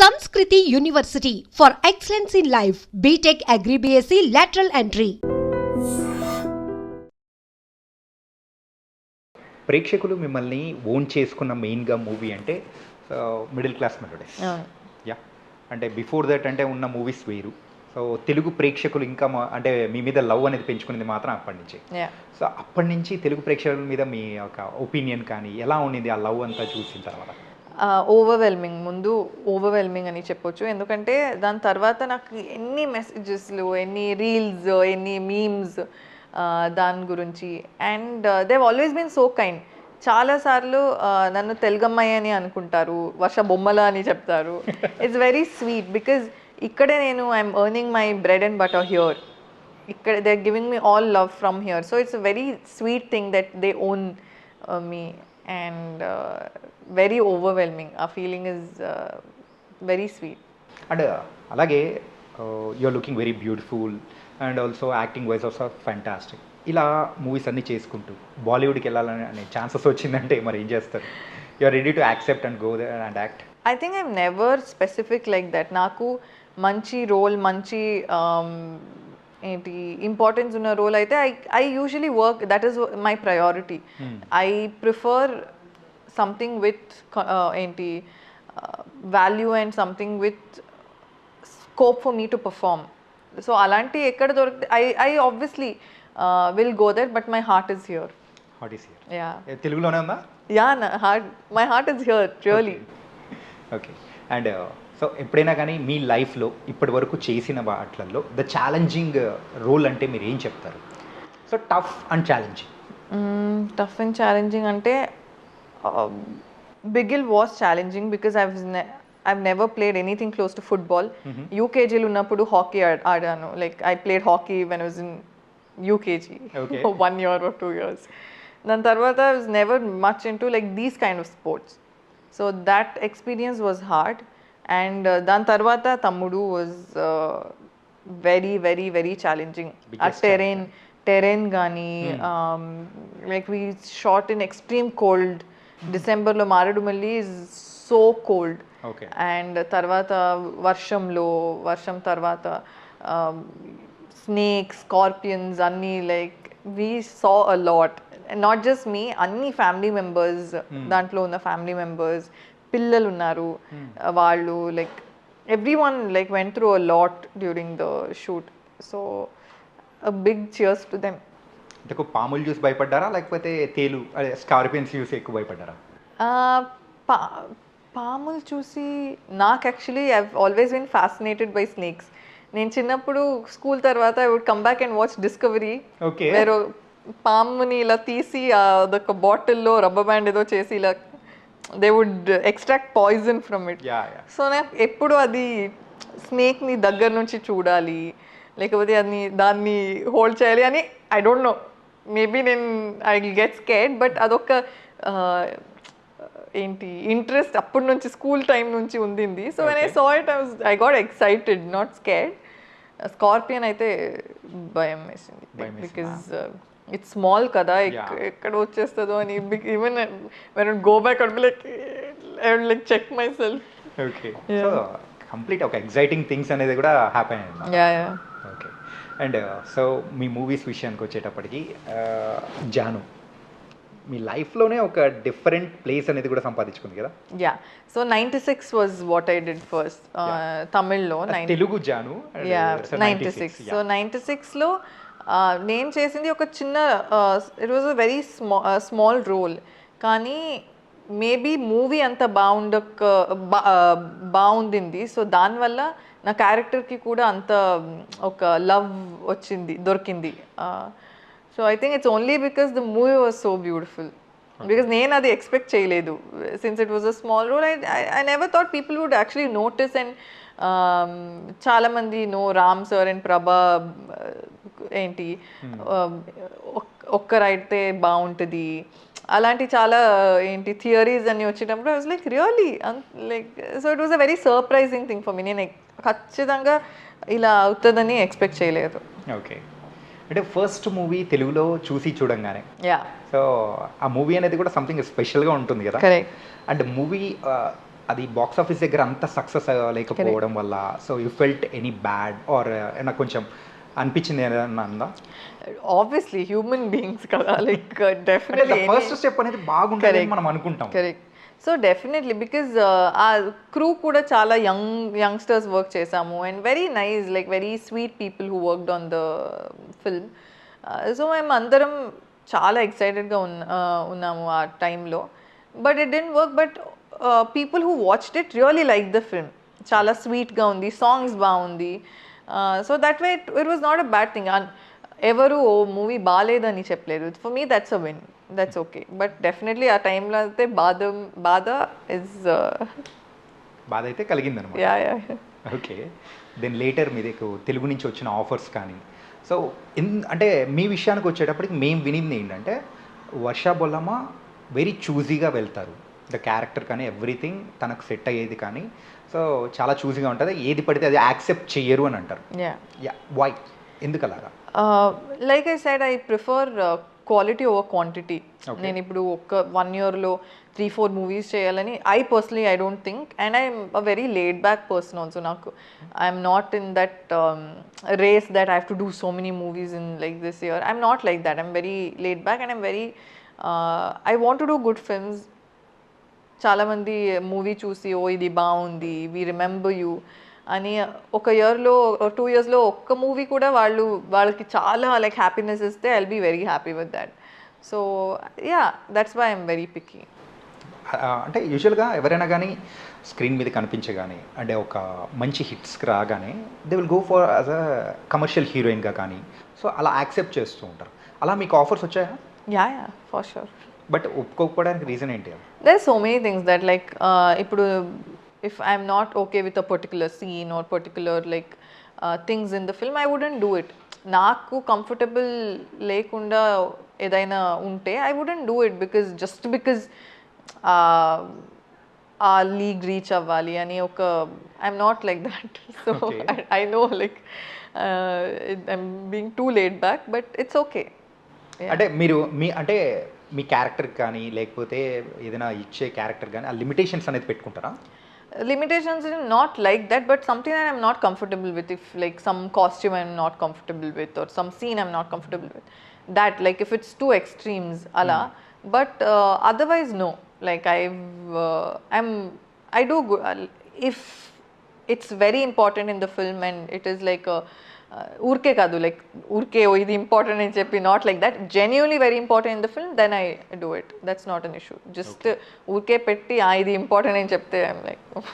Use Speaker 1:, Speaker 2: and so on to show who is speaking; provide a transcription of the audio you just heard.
Speaker 1: University for excellence in life. BTech Agri BSc lateral entry.
Speaker 2: ప్రేక్షకులు మిమ్మల్ని own చేసుకున్న మెయిన్గా మూవీ అంటే మిడిల్ క్లాస్ మెలోడీస్. యా అంటే బిఫోర్ దట్ అంటే ఉన్న మూవీస్ వేరు సో తెలుగు ప్రేక్షకులు ఇంకా అంటే మీ మీద లవ్ అనేది పెంచుకునేది మాత్రం అప్పటి నుంచి
Speaker 3: యా
Speaker 2: సో అప్పటి నుంచి తెలుగు ప్రేక్షకుల మీద మీ ఒక ఒపీనియన్ కానీ ఎలా ఉండింది ఆ లవ్ అంతా చూసిన తర్వాత
Speaker 3: ఓవర్వెల్మింగ్ ముందు ఓవర్వెల్మింగ్ అని చెప్పొచ్చు. ఎందుకంటే దాని తర్వాత నాకు ఎన్ని మెసేజెస్లు ఎన్ని రీల్స్ ఎన్ని మీమ్స్ దాని గురించి. And Dev always been so kind చాలాసార్లు నన్ను తెలుగమ్మాయి అని అనుకుంటారు వర్ష బొమ్మల అని చెప్తారు. ఇట్స్ వెరీ స్వీట్ బికాజ్ ఇక్కడే నేను I'm earning my bread and butter here ఇక్కడ they are giving me all love from here so it's very sweet thing that they own me and very overwhelming uh feeling is very sweet
Speaker 2: and అలాగే you're looking very beautiful and also acting wise also fantastic ఇలా movies అన్నీ చేసుకుంటూ బాలీవుడ్కి వెళ్ళాలని అనే chances వచ్చిందంటే మరి ఏం చేస్తారు? You're ready to accept and go and act
Speaker 3: I think I'm never specific like that నాకు మంచి రోల్ మంచి um, ఏంటి ఇంపార్టెన్స్ ఉన్న రోల్ అయితే I I usually work that is my priority I prefer something with ఏంటి value and something with scope for me to perform so అలాంటి ఎక్కడ దొరికితే I I obviously will go that but my heart is here
Speaker 2: heart is here
Speaker 3: yeah
Speaker 2: తెలుగులోనే ఉందా?
Speaker 3: Yeah heart my heart is here really
Speaker 2: okay and so ఎప్పుడైనా కానీ మీ లైఫ్లో ఇప్పటి వరకు చేసిన వాటిల్లో ద ఛాలెంజింగ్ రోల్ అంటే మీరు ఏం చెప్తారు? So tough and challenging
Speaker 3: tough and challenging అంటే um, Bigil was challenging because I've ne- I've never played anything close to football. Mm-hmm. UKG Lunapudu hockey Adano. Like I played hockey when I was in UKG
Speaker 2: okay.
Speaker 3: for one year or two years. Then Tarvata I was never much into like these kind of sports. So that experience was hard. And uh, Tarvata Tamudu was uh, very, very, very challenging.
Speaker 2: Biggest
Speaker 3: At terrain, terrain Gani, hmm. um, like we shot in extreme cold. డిసెంబర్లో Maredumilli so cold and తర్వాత వర్షంలో వర్షం తర్వాత snakes scorpions అన్నీ like we saw a lot not just me అన్ని family members దాంట్లో ఉన్న family members పిల్లలు ఉన్నారు. వాళ్ళు like everyone like went through a lot during the shoot so big cheers to them
Speaker 2: ఒక పాములు చూసి భయపడ్డారా? లేకపోతే తేలు అదే స్కార్పియన్స్ చూసి ఎక్కువ భయపడ్డారా?
Speaker 3: పా పాములు చూసి నాకు actually I always been fascinated by snakes నేను చిన్నప్పుడు స్కూల్ తర్వాత I would come back and watch Discovery
Speaker 2: Okay.
Speaker 3: వేరే పాముని ఇలా తీసి అదొక బాటిల్లో రబ్బర్ బ్యాండ్ ఏదో చేసి ఇలా they would extract poison from it so నాకు ఎప్పుడు అది స్నేక్ని దగ్గర నుంచి చూడాలి లేకపోతే అది దాన్ని హోల్డ్ చేయాలి అని ఐ డోంట్ నో మేబీ నేను ఐ గెట్ స్కేడ్ బట్ అదొక ఏంటి ఇంట్రెస్ట్ అప్పటి నుంచి స్కూల్ టైం నుంచి ఉండింది. So when I saw it I I got excited not scared scorpion అయితే భయం వేసింది? బికాజ్ ఇట్స్ స్మాల్ కదా. ఎక్కడ వచ్చేస్తుందో అని. Even when go back and like like check myself
Speaker 2: okay complete ఒక ఎగ్జైటింగ్ థింగ్స్ అనేది కూడా హ్యాపీ ఓకే అండ్ సో మీ మూవీస్ విషయానికి వచ్చేటప్పటికి ఆ, జాను. మీ లైఫ్లోనే ఒక డిఫరెంట్ ప్లేస్ అనేది కూడా సంపాదించుకుంది కదా?
Speaker 3: Yeah so ninety six was what I did first తమిళ్ళో nine
Speaker 2: Telugu Jaanu
Speaker 3: yeah ninety six so ninety సిక్స్లో నేను చేసింది ఒక చిన్న it was a very small small role కానీ మేబీ మూవీ అంత బాగుండక బా- uh, బాగుండింది సో దానివల్ల నా క్యారెక్టర్కి కూడా అంత ఒక లవ్ వచ్చింది దొరికింది. So I think it's only because the movie was so beautiful. Because నేను అది ఎక్స్పెక్ట్ చేయలేదు. Since it was a small role I I never thought people would actually notice and చాలామంది నో రామ్ సార్ అండ్ ప్రభా ఏంటి ఒక్- ఒక్కరైతే బాగుంటుంది అలాంటి చాలా ఏంటి థియరీస్ అని వచ్చేటప్పుడు was like really like so it was a very surprising thing for me నేను ఖచ్చితంగా ఇలా అవుతుందని ఎక్స్పెక్ట్ చేయలేదు.
Speaker 2: ఓకే. అంటే ఫస్ట్ మూవీ తెలుగులో చూసి చూడంగానే.
Speaker 3: యా
Speaker 2: సో ఆ మూవీ అనేది కూడా సంథింగ్ స్పెషల్గా ఉంటుంది కదా. అండ్ మూవీ అది బాక్స్ ఆఫీస్ దగ్గర అంత సక్సెస్ లేకపోవడం వల్ల so you felt any bad or కొంచెం అనిపించింది ఏదన్నా ఉందా
Speaker 3: ఆబ్వియస్లీ హ్యూమన్ బీయింగ్స్ కదా లైక్ డెఫినెట్లీ
Speaker 2: ఫస్ట్ స్టెప్ అనేది బాగుంటుంది. మనం అనుకుంటాం.
Speaker 3: కరెక్ట్ సో డెఫినెట్లీ బికాజ్ ఆ క్రూ కూడా చాలా యంగ్ యంగ్స్టర్స్ వర్క్ చేసాము and very nice like very sweet people who worked on the film so మేము అందరం చాలా ఎక్సైటెడ్గా ఉన్న uh, ఉన్నాము ఆ టైంలో but it didn't work but people who watched it really like the film చాలా స్వీట్గా ఉంది సాంగ్స్ బాగుంది. So that way it was not a bad thing ఎవరు ఓ మూవీ బాగాలేదని చెప్పలేదు. For me that's a win that's okay but definitely ఆ టైంలో అయితే బాధ బాధ ఇస్
Speaker 2: బాధ అయితే కలిగింది అనమాట
Speaker 3: yeah yeah
Speaker 2: okay then later మీ దగ్గర తెలుగు నుంచి వచ్చిన ఆఫర్స్ కానీ. సో అంటే మీ విషయానికి వచ్చేటప్పటికి మేము వినింది ఏంటంటే వర్ష బొల్లమ్మ వెరీ చూజీగా వెళ్తారు. ద క్యారెక్టర్ కానీ ఎవ్రీథింగ్ తనకు సెట్ అయ్యేది కానీ సో చాలా చూజీగా ఉంటుంది. ఏది పడితే అది యాక్సెప్ట్ చెయ్యరు అని అంటారు.
Speaker 3: యా
Speaker 2: యా వై ఎందుకు అలాగా
Speaker 3: like I side I prefer quality over quantity. నేను ఇప్పుడు ఒక వన్ ఇయర్లో త్రీ ఫోర్ మూవీస్ చేయాలని I personally I don't think and I'm a very laid back person also నాకు. I'm not in that race that I have to do so many movies in like this year I'm not like that I'm very laid back and I'm very I want to do good films చాలామంది movie చూసి ఓ ఇది బాగుంది we remember you అని ఒక ఇయర్లో two ఇయర్స్లో ఒక్క మూవీ కూడా వాళ్ళు వాళ్ళకి చాలా లైక్ హ్యాపీనెస్ ఇస్తే I'll be very happy with that so yeah that's why I'm very picky
Speaker 2: అంటే యూజువల్గా ఎవరైనా కానీ స్క్రీన్ మీద కనిపించగానే అంటే ఒక మంచి హిట్స్కి రాగానే they will go for as a commercial హీరోయిన్గా కానీ సో అలా యాక్సెప్ట్ చేస్తూ ఉంటారు. అలా మీకు ఆఫర్స్ వచ్చాయా?
Speaker 3: Yeah yeah for sure
Speaker 2: but ఒప్పుకోకపోవడానికి reason ఏంటి
Speaker 3: there so many things that like ఇప్పుడు if I'm not okay with a particular scene or particular like things in the film I wouldn't do it నాకు comfortable లేకుండా ఏదైనా ఉంటే I wouldn't do it because just because ఆ league reach అవ్వాలి అని ఒక I'm not like that so I know like I'm being too laid back but it's okay
Speaker 2: అంటే మీరు మీ అంటే మీ క్యారెక్టర్ కానీ లేకపోతే ఏదైనా ఇచ్చే క్యారెక్టర్ కానీ ఆ లిమిటేషన్స్ అనేది పెట్టుకుంటారా?
Speaker 3: Limitations in not like that but something I I'm not comfortable with if like some costume I'm not comfortable with or some scene I'm not comfortable with that like if it's too extremes అలా but otherwise no like I I'm I do if it's very important in the film and it is like ఊరికే కాదు like ఊరికే ఓ ఇది important అని చెప్పి not like that genuinely very important in the film then I do it that's not an issue just ఊరికే పెట్టి "ఆ, ఇది ఇంపార్టెంట్ అని చెప్తే ఐమ్ లైక్